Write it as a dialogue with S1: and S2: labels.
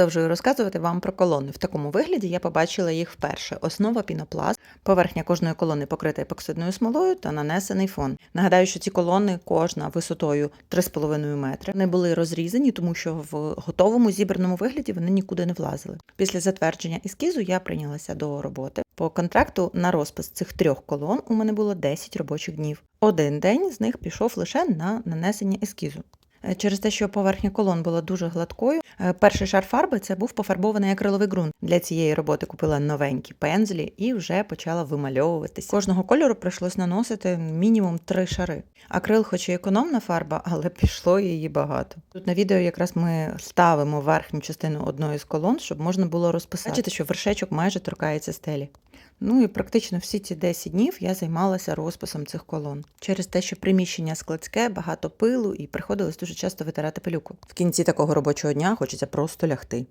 S1: Продовжую розказувати вам про колони. В такому вигляді я побачила їх вперше. Основа пінопласт, поверхня кожної колони покрита епоксидною смолою та нанесений фон. Нагадаю, що ці колони кожна висотою 3,5 метри. Вони були розрізані, тому що в готовому зібраному вигляді вони нікуди не влазили. Після затвердження ескізу я прийнялася до роботи. По контракту на розпис цих трьох колон у мене було 10 робочих днів. Один день з них пішов лише на нанесення ескізу. Е, Через те, що поверхня колон була дуже гладкою, е, перший шар фарби це був пофарбований акриловий ґрунт. Для цієї роботи купила новенькі пензлі і вже почала вимальовуватись. Кожного кольору прийшлось наносити мінімум три шари. Акрил, хоч і економна фарба, але пішло її багато. Тут на відео якраз ми ставимо верхню частину одної з колон, щоб можна було розписати. Бачите, що вершечок майже торкається стелі. Ну і практично всі ці 10 днів я займалася розписом цих колон. Через те, що приміщення складське, багато пилу і приходилось дуже часто витирати пилюку. В кінці такого робочого дня хочеться просто лягти.